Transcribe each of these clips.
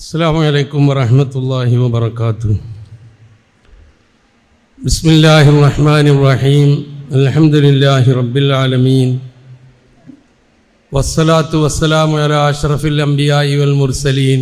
السلام عليكم ورحمة الله وبركاته بسم الله الرحمن الرحيم الحمد لله رب العالمين والصلاة والسلام على أشرف الأنبياء والمرسلين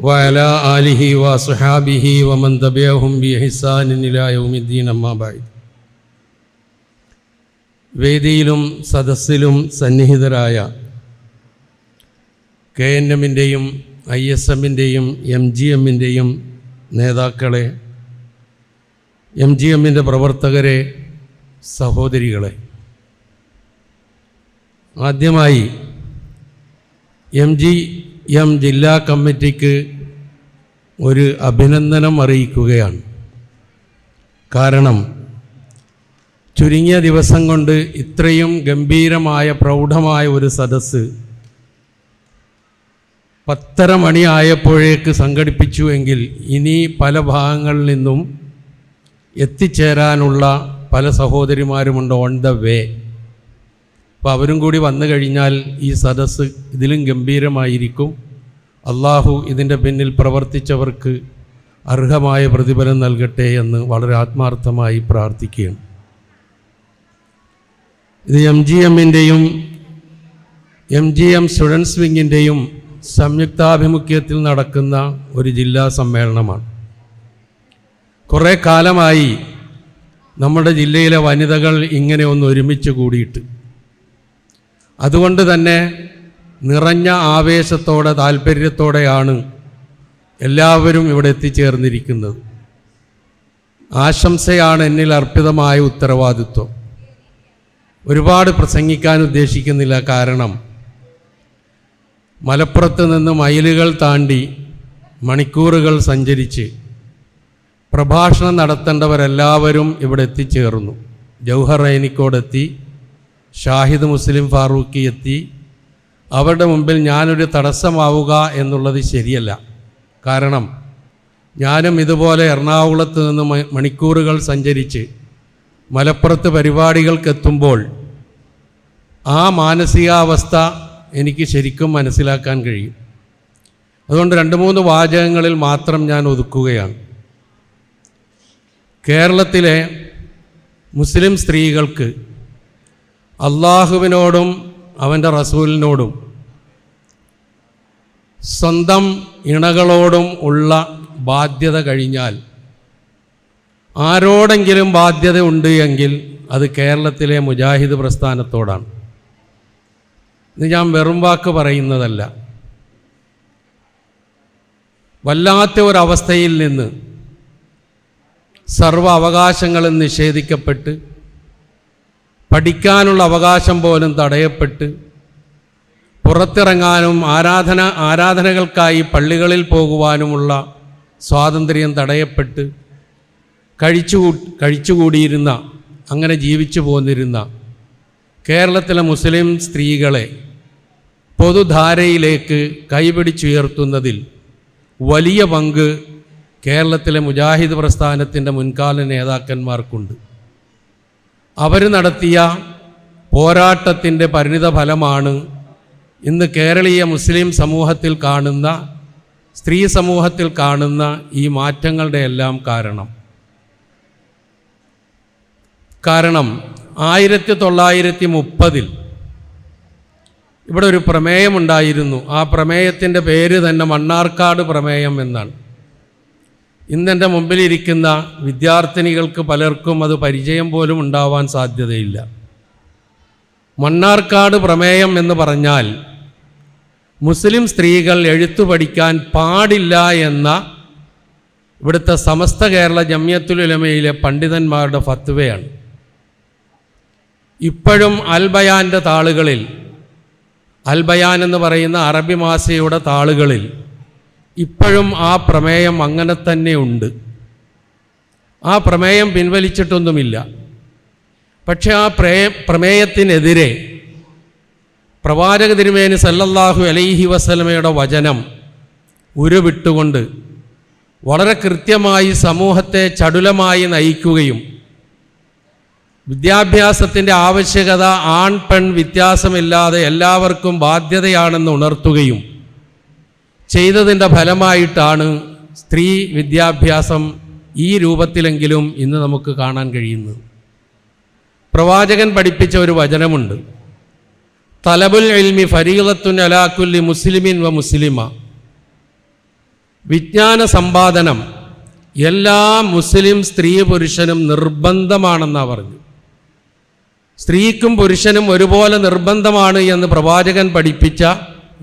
وعلى آله وصحابه ومن تبعهم بإحسان إلى يوم الدين أما بعد വേദിയിലും സദസ്സിലും സന്നിഹിതരായ കെ എൻ എമ്മിൻ്റെയും ഐ എസ് എമ്മിന്റെയും എം ജി എമ്മിന്റെയും നേതാക്കളെ എം ജി എമ്മിന്റെ പ്രവർത്തകരെ സഹോദരികളെ. ആദ്യമായി എം ജി എം ജില്ലാ കമ്മിറ്റിക്ക് ഒരു അഭിനന്ദനം അറിയിക്കുകയാണ്. കാരണം ചുരുങ്ങിയ ദിവസം കൊണ്ട് ഇത്രയും ഗംഭീരമായ പ്രൗഢമായ ഒരു സദസ്സ് പത്തര മണിയായപ്പോഴേക്ക് സംഘടിപ്പിച്ചു എങ്കിൽ ഇനി പല ഭാഗങ്ങളിൽ നിന്നും എത്തിച്ചേരാനുള്ള പല സഹോദരിമാരുമുണ്ട് ഓൺ ദ വേ അപ്പോൾ അവരും കൂടി വന്നു കഴിഞ്ഞാൽ ഈ സദസ്സ് ഇതിലും ഗംഭീരമായിരിക്കും. അള്ളാഹു ഇതിന്റെ പിന്നിൽ പ്രവർത്തിച്ചവർക്ക് അർഹമായ പ്രതിഫലം നൽകട്ടെ എന്ന് വളരെ ആത്മാർത്ഥമായി പ്രാർത്ഥിക്കുകയാണ്. ഇത് എം ജി എമ്മിന്റെയും എം ജി എം സ്റ്റുഡൻസ് വിങ്ങിന്റെയും സംയുക്താഭിമുഖ്യത്തിൽ നടക്കുന്ന ഒരു ജില്ലാ സമ്മേളനമാണ്. കുറേ കാലമായി നമ്മുടെ ജില്ലയിലെ വനിതകൾ ഇങ്ങനെ ഒന്ന് ഒരുമിച്ച് കൂടിയിട്ട്. അതുകൊണ്ട് തന്നെ നിറഞ്ഞ ആവേശത്തോടെ താല്പര്യത്തോടെയാണ് എല്ലാവരും ഇവിടെ എത്തിച്ചേർന്നിരിക്കുന്നത്. ആശംസയാണ് എന്നിൽ അർപ്പിതമായ ഉത്തരവാദിത്വം. ഒരുപാട് പ്രസംഗിക്കാൻ ഉദ്ദേശിക്കുന്നില്ല കാരണം മലപ്പുറത്ത് നിന്ന് മൈലുകൾ താണ്ടി മണിക്കൂറുകൾ സഞ്ചരിച്ച് പ്രഭാഷണം നടത്തേണ്ടവരെല്ലാവരും ഇവിടെ എത്തിച്ചേർന്നു. ജൗഹർ റൈനിക്കോടെത്തി ഷാഹിദ് മുസ്ലിം ഫാറൂഖി എത്തി. അവരുടെ മുമ്പിൽ ഞാനൊരു തടസ്സമാവുക എന്നുള്ളത് ശരിയല്ല. കാരണം ഞാനും ഇതുപോലെ എറണാകുളത്ത് നിന്ന് മണിക്കൂറുകൾ സഞ്ചരിച്ച് മലപ്പുറത്ത് പരിപാടികൾക്കെത്തുമ്പോൾ ആ മാനസികാവസ്ഥ എനിക്ക് ശരിക്കും മനസ്സിലാക്കാൻ കഴിയും. അതുകൊണ്ട് രണ്ട് മൂന്ന് വാചകങ്ങളിൽ മാത്രം ഞാൻ ഒതുക്കുകയാണ്. കേരളത്തിലെ മുസ്ലിം സ്ത്രീകൾക്ക് അള്ളാഹുവിനോടും അവന്റെ റസൂലിനോടും സ്വന്തം ഇണകളോടും ഉള്ള ബാധ്യത കഴിഞ്ഞാൽ ആരോടെങ്കിലും ബാധ്യത ഉണ്ട് എങ്കിൽ അത് കേരളത്തിലെ മുജാഹിദ് പ്രസ്ഥാനത്തോടാണ്. ഇത് ഞാൻ വെറും വാക്ക് പറയുന്നതല്ല. വല്ലാത്ത ഒരവസ്ഥയിൽ നിന്ന് സർവ അവകാശങ്ങളും നിഷേധിക്കപ്പെട്ട് പഠിക്കാനുള്ള അവകാശം പോലും തടയപ്പെട്ട് പുറത്തിറങ്ങാനും ആരാധന ആരാധനകൾക്കായി പള്ളികളിൽ പോകുവാനുമുള്ള സ്വാതന്ത്ര്യം തടയപ്പെട്ട് കഴിച്ചു കഴിച്ചുകൂടിയിരുന്ന അങ്ങനെ ജീവിച്ചു പോന്നിരുന്ന കേരളത്തിലെ മുസ്ലിം സ്ത്രീകളെ പൊതുധാരയിലേക്ക് കൈപിടിച്ചുയർത്തുന്നതിൽ വലിയ പങ്ക് കേരളത്തിലെ മുജാഹിദ് പ്രസ്ഥാനത്തിന്റെ മുൻകാല നേതാക്കന്മാർക്കുണ്ട്. അവർ നടത്തിയ പോരാട്ടത്തിന്റെ പരിണിത ഫലമാണ് ഇന്ന് കേരളീയ മുസ്ലിം സമൂഹത്തിൽ കാണുന്ന സ്ത്രീ സമൂഹത്തിൽ കാണുന്ന ഈ മാറ്റങ്ങളുടെ എല്ലാം കാരണം. കാരണം ആയിരത്തി തൊള്ളായിരത്തി മുപ്പതിൽ ഇവിടെ ഒരു പ്രമേയമുണ്ടായിരുന്നു ആ പ്രമേയത്തിന്റെ പേര് തന്നെ മണ്ണാർക്കാട് പ്രമേയം എന്നാണ്. ഇന്നെന്റെ മുമ്പിലിരിക്കുന്ന വിദ്യാർത്ഥിനികൾക്ക് പലർക്കും അത് പരിചയം പോലും ഉണ്ടാവാൻ സാധ്യതയില്ല. മണ്ണാർക്കാട് പ്രമേയം എന്ന് പറഞ്ഞാൽ മുസ്ലിം സ്ത്രീകൾ എഴുത്തു പഠിക്കാൻ പാടില്ല എന്ന ഇവിടുത്തെ സമസ്ത കേരള ജമ്യത്തുലുലമയിലെ പണ്ഡിതന്മാരുടെ ഫത്വയാണ്. ഇപ്പോഴും അൽബയാന്റെ താളുകളിൽ അൽബയാൻ എന്ന് പറയുന്ന അറബി മാസികയുടെ താളുകളിൽ ഇപ്പോഴും ആ പ്രമേയം അങ്ങനെ തന്നെ ഉണ്ട്. ആ പ്രമേയം പിൻവലിച്ചിട്ടൊന്നുമില്ല. പക്ഷെ ആ പ്രേ പ്രമേയത്തിനെതിരെ പ്രവാചക തിരുമേനി സല്ലല്ലാഹു അലൈഹി വസലമയുടെ വചനം ഉരുവിട്ടുകൊണ്ട് വളരെ കൃത്യമായി സമൂഹത്തെ ചടുലമായി നയിക്കുകയും വിദ്യാഭ്യാസത്തിന്റെ ആവശ്യകത ആൺ പെൺ വ്യത്യാസമില്ലാതെ എല്ലാവർക്കും ബാധ്യതയാണെന്ന് ഉണർത്തുകയും ചെയ്തതിന്റെ ഫലമായിട്ടാണ് സ്ത്രീ വിദ്യാഭ്യാസം ഈ രൂപത്തിലെങ്കിലും ഇന്ന് നമുക്ക് കാണാൻ കഴിയുന്നത്. പ്രവാചകൻ പഠിപ്പിച്ച ഒരു വചനമുണ്ട്. തലബുൽ എൽമി ഫരീലത്തുൻ അലാക്കുല്ലി മുസ്ലിമിൻ വ മുസ്ലിമ. വിജ്ഞാന സമ്പാദനം എല്ലാ മുസ്ലിം സ്ത്രീ പുരുഷനും നിർബന്ധമാണെന്നാണ് പറഞ്ഞു സ്ത്രീക്കും പുരുഷനും ഒരുപോലെ നിർബന്ധമാണ് എന്ന് പ്രവാചകൻ പഠിപ്പിച്ച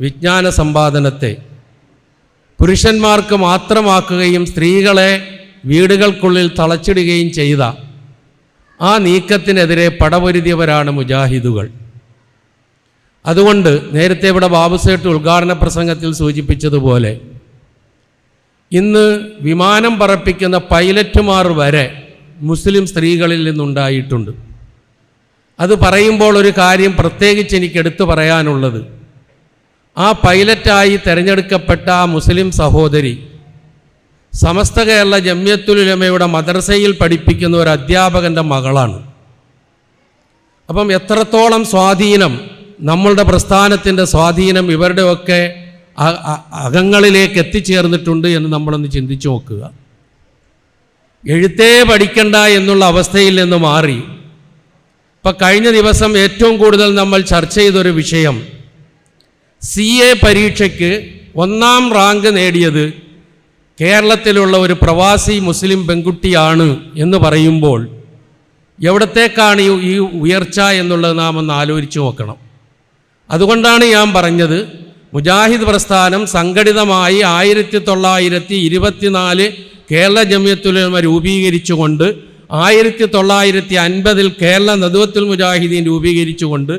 വിജ്ഞാന സമ്പാദനത്തെ. പുരുഷന്മാർക്ക് മാത്രമാക്കുകയും സ്ത്രീകളെ വീടുകൾക്കുള്ളിൽ തളച്ചിടുകയും ചെയ്ത ആ നീക്കത്തിനെതിരെ പടപൊരുതിയവരാണ് മുജാഹിദുകൾ. അതുകൊണ്ട് നേരത്തെ ഇവിടെ ബാബുസേട്ട് ഉദ്ഘാടന പ്രസംഗത്തിൽ സൂചിപ്പിച്ചതുപോലെ ഇന്ന് വിമാനം പറപ്പിക്കുന്ന പൈലറ്റുമാർ വരെ മുസ്ലിം സ്ത്രീകളിൽ നിന്നുണ്ടായിട്ടുണ്ട്. അത് പറയുമ്പോൾ ഒരു കാര്യം പ്രത്യേകിച്ച് എനിക്ക് എടുത്തു പറയാനുള്ളത്. ആ പൈലറ്റായി തിരഞ്ഞെടുക്കപ്പെട്ട ആ മുസ്ലിം സഹോദരി സമസ്ത കേരള ജമ്യത്തുലുലമയുടെ മദ്രസയിൽ പഠിപ്പിക്കുന്ന ഒരു അധ്യാപകന്റെ മകളാണ്. അപ്പം എത്രത്തോളം സ്വാധീനം നമ്മളുടെ പ്രസ്ഥാനത്തിന്റെ സ്വാധീനം ഇവരുടെയൊക്കെ അകങ്ങളിലേക്ക് എത്തിച്ചേർന്നിട്ടുണ്ട് എന്ന് നമ്മളൊന്ന് ചിന്തിച്ചു നോക്കുക. എഴുത്തേ പഠിക്കണ്ട എന്നുള്ള അവസ്ഥയിൽ നിന്ന് മാറി ഇപ്പം കഴിഞ്ഞ ദിവസം ഏറ്റവും കൂടുതൽ നമ്മൾ ചർച്ച ചെയ്തൊരു വിഷയം. സി എ പരീക്ഷയ്ക്ക് ഒന്നാം റാങ്ക് നേടിയത് കേരളത്തിലുള്ള ഒരു പ്രവാസി മുസ്ലിം പെൺകുട്ടിയാണ് എന്ന് പറയുമ്പോൾ എവിടത്തേക്കാണ് ഈ ഉയർച്ച എന്നുള്ളത് നാം ഒന്ന് ആലോചിച്ച് നോക്കണം. അതുകൊണ്ടാണ് ഞാൻ പറഞ്ഞത് മുജാഹിദ് പ്രസ്ഥാനം സംഘടിതമായി ആയിരത്തി തൊള്ളായിരത്തി ഇരുപത്തിനാല് കേരള ജമ്യത്തുലമ രൂപീകരിച്ചുകൊണ്ട് ആയിരത്തി തൊള്ളായിരത്തി അൻപതിൽ കേരള നദുവത്തുൽ മുജാഹിദീൻ രൂപീകരിച്ചുകൊണ്ട്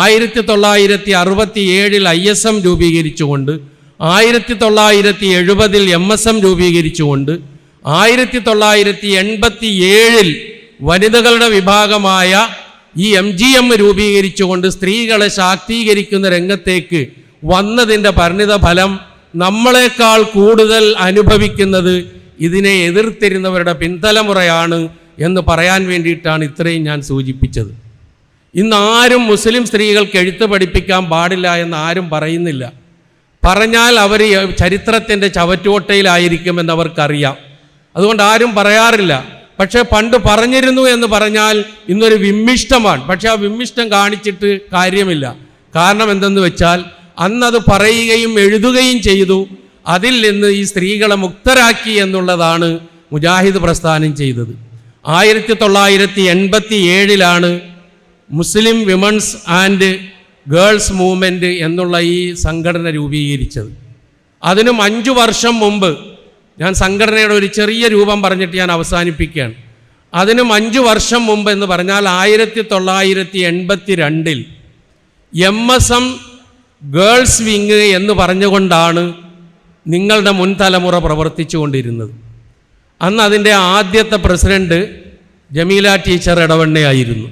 ആയിരത്തി തൊള്ളായിരത്തി അറുപത്തി ഏഴിൽ ഐ എസ് എം രൂപീകരിച്ചുകൊണ്ട് ആയിരത്തി തൊള്ളായിരത്തി എഴുപതിൽ എം എസ് എം രൂപീകരിച്ചുകൊണ്ട് ആയിരത്തി തൊള്ളായിരത്തി എൺപത്തി ഏഴിൽ വനിതകളുടെ വിഭാഗമായ ഈ എം ജി എം രൂപീകരിച്ചുകൊണ്ട് സ്ത്രീകളെ ശാക്തീകരിക്കുന്ന രംഗത്തേക്ക് വന്നതിന്റെ പരിണിത ഫലം നമ്മളെക്കാൾ കൂടുതൽ അനുഭവിക്കുന്നത് ഇതിനെ എതിർത്തിരുന്നവരുടെ പിൻതലമുറയാണ് എന്ന് പറയാൻ വേണ്ടിയിട്ടാണ് ഇത്രയും ഞാൻ സൂചിപ്പിച്ചത്. ഇന്ന് ആരും മുസ്ലിം സ്ത്രീകൾക്ക് എഴുത്ത് പഠിപ്പിക്കാൻ പാടില്ല എന്ന് ആരും പറയുന്നില്ല. പറഞ്ഞാൽ അവർ ചരിത്രത്തിന്റെ ചവറ്റുകൊട്ടയിലായിരിക്കുമെന്ന് അവർക്കറിയാം. അതുകൊണ്ട് ആരും പറയാറില്ല. പക്ഷേ പണ്ട് പറഞ്ഞിരുന്നു എന്ന് പറഞ്ഞാൽ ഇന്നൊരു വിമ്മിഷ്ടമാണ്. പക്ഷേ ആ വിമ്മിഷ്ടം കാണിച്ചിട്ട് കാര്യമില്ല. കാരണം എന്തെന്ന് വെച്ചാൽ അന്നത് പറയുകയും എഴുതുകയും ചെയ്തു. അതിൽ നിന്ന് ഈ സ്ത്രീകളെ മുക്തരാക്കി എന്നുള്ളതാണ് മുജാഹിദ് പ്രസ്ഥാനം ചെയ്തത്. ആയിരത്തി തൊള്ളായിരത്തി എൺപത്തി ഏഴിലാണ് Muslim women's and girls movement എന്നുള്ള ഈ സംഘടന രൂപീകരിച്ചത്. അതിനും അഞ്ചു വർഷം മുമ്പ് ഞാൻ സംഘടനയുടെ ഒരു ചെറിയ രൂപം പറഞ്ഞിട്ട് ഞാൻ അവസാനിപ്പിക്കുകയാണ്. അതിനും അഞ്ചു വർഷം മുമ്പ് എന്ന് പറഞ്ഞാൽ ആയിരത്തി തൊള്ളായിരത്തി എൺപത്തി രണ്ടിൽ M S M girls wing എന്ന് പറഞ്ഞുകൊണ്ടാണ് നിങ്ങളുടെ മുൻതലമുറ പ്രവർത്തിച്ചു കൊണ്ടിരുന്നത് അന്ന് അതിന്റെ ആദ്യത്തെ പ്രസിഡന്റ് ജമീല ടീച്ചർ ഇടവണ്ണയായിരുന്നു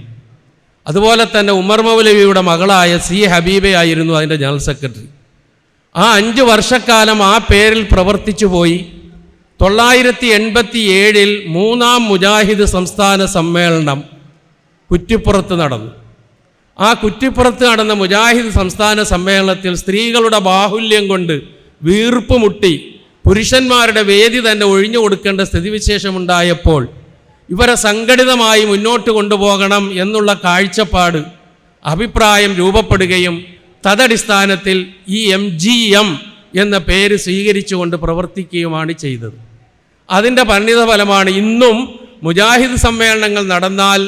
അതുപോലെ തന്നെ ഉമർ മൗലവിയുടെ മകളായ സി ഹബീബയായിരുന്നു അതിന്റെ ജനറൽ സെക്രട്ടറി. ആ അഞ്ച് വർഷക്കാലം ആ പേരിൽ പ്രവർത്തിച്ചു പോയി. തൊള്ളായിരത്തി എൺപത്തി ഏഴിൽ മൂന്നാം മുജാഹിദ് സംസ്ഥാന സമ്മേളനം കുറ്റിപ്പുറത്ത് നടന്നു. ആ കുറ്റിപ്പുറത്ത് നടന്ന മുജാഹിദ് സംസ്ഥാന സമ്മേളനത്തിൽ സ്ത്രീകളുടെ ബാഹുല്യം കൊണ്ട് വീർപ്പ് മുട്ടി. പുരുഷന്മാരുടെ വേദി തന്നെ ഒഴിഞ്ഞു കൊടുക്കേണ്ട സ്ഥിതിവിശേഷമുണ്ടായപ്പോൾ ഇവരെ സംഘടിതമായി മുന്നോട്ട് കൊണ്ടുപോകണം എന്നുള്ള കാഴ്ചപ്പാട് അഭിപ്രായം രൂപപ്പെടുകയും തദടിസ്ഥാനത്തിൽ ഈ എം ജി എം എന്ന പേര് സ്വീകരിച്ചുകൊണ്ട് പ്രവർത്തിക്കുകയുമാണ് ചെയ്തത്. അതിന്റെ പരിണിത ഫലമാണ് ഇന്നും മുജാഹിദ് സമ്മേളനങ്ങൾ നടന്നാൽ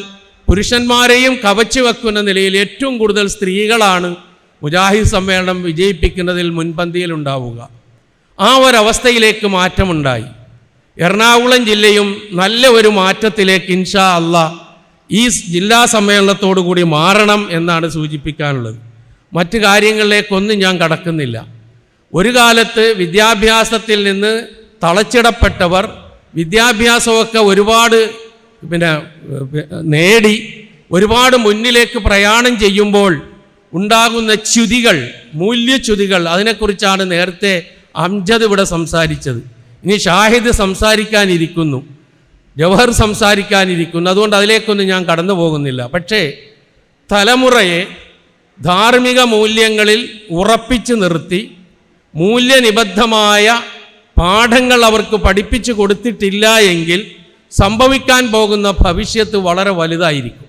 പുരുഷന്മാരെയും കവച്ചു വെക്കുന്ന നിലയിൽ ഏറ്റവും കൂടുതൽ സ്ത്രീകളാണ് മുജാഹിദ് സമ്മേളനം വിജയിപ്പിക്കുന്നതിൽ മുൻപന്തിയിലുണ്ടാവുക ആ ഒരവസ്ഥയിലേക്ക് മാറ്റമുണ്ടായി. എറണാകുളം ജില്ലയും നല്ല ഒരു മാറ്റത്തിലേക്ക് ഇൻഷാ അല്ല ഈ ജില്ലാ സമ്മേളനത്തോടു കൂടി മാറണം എന്നാണ് സൂചിപ്പിക്കാനുള്ളത്. മറ്റു കാര്യങ്ങളിലേക്കൊന്നും ഞാൻ കടക്കുന്നില്ല. ഒരു കാലത്ത് വിദ്യാഭ്യാസത്തിൽ നിന്ന് തളച്ചിടപ്പെട്ടവർ വിദ്യാഭ്യാസമൊക്കെ ഒരുപാട് പിന്നെ നേടി ഒരുപാട് മുന്നിലേക്ക് പ്രയാണം ചെയ്യുമ്പോൾ ഉണ്ടാകുന്ന ച്യുതികൾ മൂല്യച്യുതികൾ അതിനെക്കുറിച്ചാണ് നേരത്തെ അംജദ് ഇവിടെ സംസാരിച്ചത്. ഇനി ഷാഹിദ് സംസാരിക്കാനിരിക്കുന്നു. ജവഹർ സംസാരിക്കാനിരിക്കുന്നു. അതുകൊണ്ട് അതിലേക്കൊന്നും ഞാൻ കടന്നു പോകുന്നില്ല. പക്ഷേ തലമുറയെ ധാർമ്മിക മൂല്യങ്ങളിൽ ഉറപ്പിച്ചു നിർത്തി മൂല്യനിബദ്ധമായ പാഠങ്ങൾ അവർക്ക് പഠിപ്പിച്ചു കൊടുത്തിട്ടില്ല എങ്കിൽ സംഭവിക്കാൻ പോകുന്ന ഭവിഷ്യത്ത് വളരെ വലുതായിരിക്കും.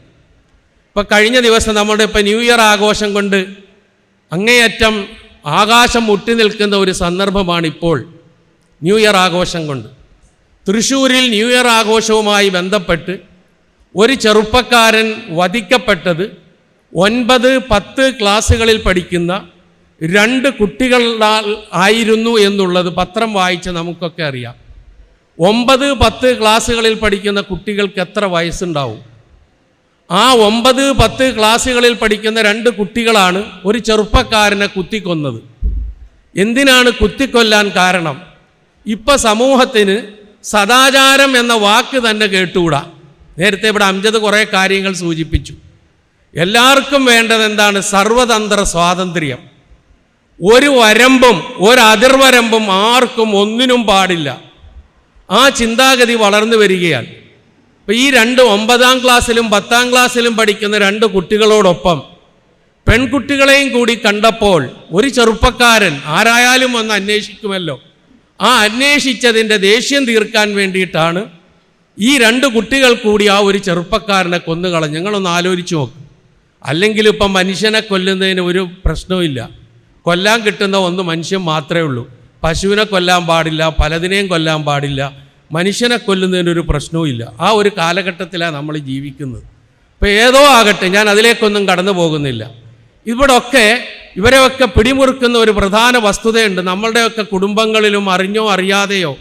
ഇപ്പം കഴിഞ്ഞ ദിവസം നമ്മുടെ ഇപ്പം ന്യൂ ഇയർ ആഘോഷം കൊണ്ട് അങ്ങേയറ്റം ആകാശം മുട്ടി നിൽക്കുന്ന ഒരു സന്ദർഭമാണ് ഇപ്പോൾ ന്യൂ ഇയർ ആഘോഷം കൊണ്ട്. തൃശ്ശൂരിൽ ന്യൂ ഇയർ ആഘോഷവുമായി ബന്ധപ്പെട്ട് ഒരു ചെറുപ്പക്കാരൻ വധിക്കപ്പെട്ടത് ഒൻപത് പത്ത് ക്ലാസ്സുകളിൽ പഠിക്കുന്ന രണ്ട് കുട്ടികളാൽ ആയിരുന്നു എന്നുള്ളത് പത്രം വായിച്ച് നമുക്കൊക്കെ അറിയാം. ഒമ്പത് പത്ത് ക്ലാസ്സുകളിൽ പഠിക്കുന്ന കുട്ടികൾക്ക് എത്ര വയസ്സുണ്ടാവും? ആ ഒമ്പത് പത്ത് ക്ലാസ്സുകളിൽ പഠിക്കുന്ന രണ്ട് കുട്ടികളാണ് ഒരു ചെറുപ്പക്കാരനെ കുത്തിക്കൊന്നത്. എന്തിനാണ് കുത്തിക്കൊല്ലാൻ കാരണം? ഇപ്പം സമൂഹത്തിന് സദാചാരം എന്ന വാക്ക് തന്നെ കേട്ടുകൂടാ നേരത്തെ ഇവിടെ അംജദ് കുറേ കാര്യങ്ങൾ സൂചിപ്പിച്ചു. എല്ലാവർക്കും വേണ്ടത് എന്താണ്? സർവതന്ത്ര സ്വാതന്ത്ര്യം. ഒരു വരമ്പും ഒരു അതിർവരമ്പും ആർക്കും ഒന്നിനും പാടില്ല. ആ ചിന്താഗതി വളർന്നു വരികയാണ്. ഇപ്പം ഈ രണ്ട് ഒമ്പതാം ക്ലാസ്സിലും പത്താം ക്ലാസ്സിലും പഠിക്കുന്ന രണ്ട് കുട്ടികളോടൊപ്പം പെൺകുട്ടികളെയും കൂടി കണ്ടപ്പോൾ ഒരു ചെറുപ്പക്കാരൻ ആരായാലും ഒന്ന് അന്വേഷിക്കുമല്ലോ. ആ അന്വേഷിച്ചതിന്റെ ദേഷ്യം തീർക്കാൻ വേണ്ടിയിട്ടാണ് ഈ രണ്ട് കുട്ടികൾ കൂടി ആ ഒരു ചെറുപ്പക്കാരനെ കൊന്നുകളഞ്ഞു ഞങ്ങളൊന്ന് ആലോചിച്ച് നോക്കും. അല്ലെങ്കിൽ ഇപ്പം മനുഷ്യനെ കൊല്ലുന്നതിന് ഒരു പ്രശ്നവുമില്ല കൊല്ലാൻ കിട്ടുന്ന ഒന്ന് മനുഷ്യൻ മാത്രമേ ഉള്ളൂ. പശുവിനെ കൊല്ലാൻ പാടില്ല പലതിനെയും കൊല്ലാൻ പാടില്ല മനുഷ്യനെ കൊല്ലുന്നതിനൊരു പ്രശ്നവുമില്ല ആ ഒരു കാലഘട്ടത്തിലാണ് നമ്മൾ ജീവിക്കുന്നത്. ഇപ്പോൾ ഏതോ ആകട്ടെ ഞാൻ അതിലേക്കൊന്നും കടന്നു പോകുന്നില്ല. ഇവിടൊക്കെ ഇവരെയൊക്കെ പിടിമുറുക്കുന്ന ഒരു പ്രധാന വസ്തുതയുണ്ട്. നമ്മളുടെയൊക്കെ കുടുംബങ്ങളിലും അറിഞ്ഞോ അറിയാതെയോ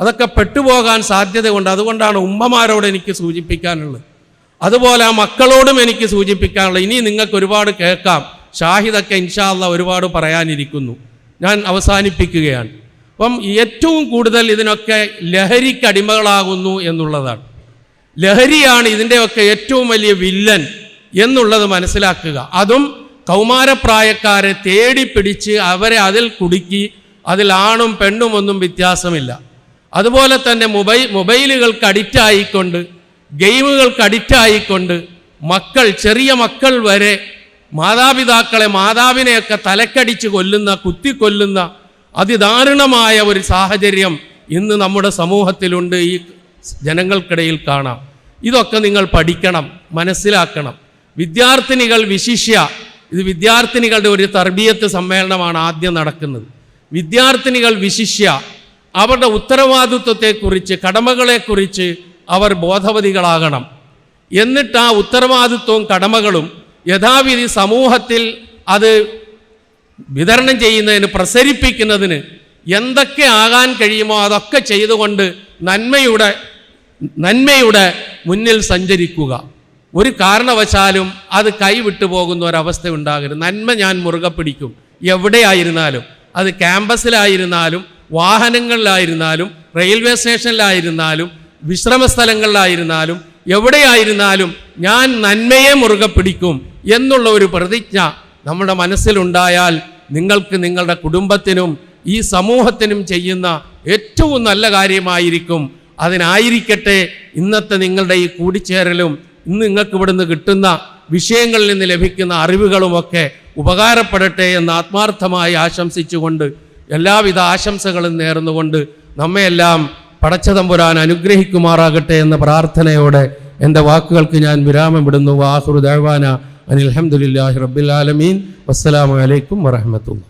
അതൊക്കെ പെട്ടുപോകാൻ സാധ്യതയുണ്ട്. അതുകൊണ്ടാണ് ഉമ്മമാരോട് എനിക്ക് സൂചിപ്പിക്കാനുള്ളത്. അതുപോലെ ആ മക്കളോടും എനിക്ക് സൂചിപ്പിക്കാനുള്ളത്. ഇനി നിങ്ങൾക്ക് ഒരുപാട് കേൾക്കാം. ഷാഹിദൊക്കെ ഇൻഷാല്ല ഒരുപാട് പറയാനിരിക്കുന്നു. ഞാൻ അവസാനിപ്പിക്കുകയാണ്. അപ്പം ഏറ്റവും കൂടുതൽ ഇതിനൊക്കെ ലഹരിക്ക് അടിമകളാകുന്നു എന്നുള്ളതാണ്. ലഹരിയാണ് ഇതിന്റെയൊക്കെ ഏറ്റവും വലിയ വില്ലൻ എന്നുള്ളത് മനസ്സിലാക്കുക. അതും കൗമാരപ്രായക്കാരെ തേടി പിടിച്ച് അവരെ അതിൽ കുടുക്കി അതിൽ ആണും പെണ്ണും ഒന്നും വ്യത്യാസമില്ല. അതുപോലെ തന്നെ മൊബൈൽ മൊബൈലുകൾക്ക് അഡിക്റ്റ് ആയിക്കൊണ്ട് ഗെയിമുകൾക്ക് അഡിക്റ്റ് ആയിക്കൊണ്ട് മക്കൾ ചെറിയ മക്കൾ വരെ മാതാപിതാക്കളെ മാതാവിനെയൊക്കെ തലക്കടിച്ച് കൊല്ലുന്ന കുത്തിക്കൊല്ലുന്ന അതിദാരുണമായ ഒരു സാഹചര്യം ഇന്ന് നമ്മുടെ സമൂഹത്തിലുണ്ട് ഈ ജനങ്ങൾക്കിടയിൽ കാണാം. ഇതൊക്കെ നിങ്ങൾ പഠിക്കണം മനസ്സിലാക്കണം. വിദ്യാർത്ഥിനികൾ വിശിഷ്യ ഇത് വിദ്യാർത്ഥിനികളുടെ ഒരു തർബീയത്ത് സമ്മേളനമാണ് ആദ്യം നടക്കുന്നത്. വിദ്യാർത്ഥിനികൾ വിശിഷ്യ അവരുടെ ഉത്തരവാദിത്വത്തെക്കുറിച്ച് കടമകളെക്കുറിച്ച് അവർ ബോധവതികളാകണം. എന്നിട്ട് ആ ഉത്തരവാദിത്വവും കടമകളും യഥാവിധി സമൂഹത്തിൽ അത് വിതരണം ചെയ്യുന്നതിന് പ്രസരിപ്പിക്കുന്നതിന് എന്തൊക്കെ ആകാൻ കഴിയുമോ അതൊക്കെ ചെയ്തുകൊണ്ട് നന്മയുടെ നന്മയുടെ മുന്നിൽ സഞ്ചരിക്കുക. ഒരു കാരണവശാലും അത് കൈവിട്ടു പോകുന്ന ഒരവസ്ഥ ഉണ്ടാകരുത്. നന്മ ഞാൻ മുറുകെ പിടിക്കും. എവിടെയായിരുന്നാലും അത് ക്യാമ്പസിലായിരുന്നാലും വാഹനങ്ങളിലായിരുന്നാലും റെയിൽവേ സ്റ്റേഷനിലായിരുന്നാലും വിശ്രമ സ്ഥലങ്ങളിലായിരുന്നാലും എവിടെയായിരുന്നാലും ഞാൻ നന്മയെ മുറുകെ പിടിക്കും എന്നുള്ള ഒരു പ്രതിജ്ഞ നമ്മുടെ മനസ്സിലുണ്ടായാൽ നിങ്ങൾക്ക് നിങ്ങളുടെ കുടുംബത്തിനും ഈ സമൂഹത്തിനും ചെയ്യുന്ന ഏറ്റവും നല്ല കാര്യമായിരിക്കും. അതിനായിരിക്കട്ടെ ഇന്നത്തെ നിങ്ങളുടെ ഈ കൂടിച്ചേരലും ഇന്ന് നിങ്ങൾക്ക് ഇവിടുന്ന് കിട്ടുന്ന വിഷയങ്ങളിൽ നിന്ന് ലഭിക്കുന്ന അറിവുകളുമൊക്കെ ഉപകാരപ്പെടട്ടെ എന്ന് ആത്മാർത്ഥമായി ആശംസിച്ചുകൊണ്ട് എല്ലാവിധ ആശംസകളും നേർന്നുകൊണ്ട് നമ്മയെല്ലാം പടച്ചതമ്പുരാൻ അനുഗ്രഹിക്കുമാറാകട്ടെ എന്ന പ്രാർത്ഥനയോടെ എന്റെ വാക്കുകൾക്ക് ഞാൻ വിരാമം വിടുന്നു. വാഹുർ ദാവാന അനിൽ അഹമ്മദില്ലാഹി റബ്ബിൽ ആലമീൻ. വസ്സലാമു അലൈക്കും വറഹമത്തുള്ള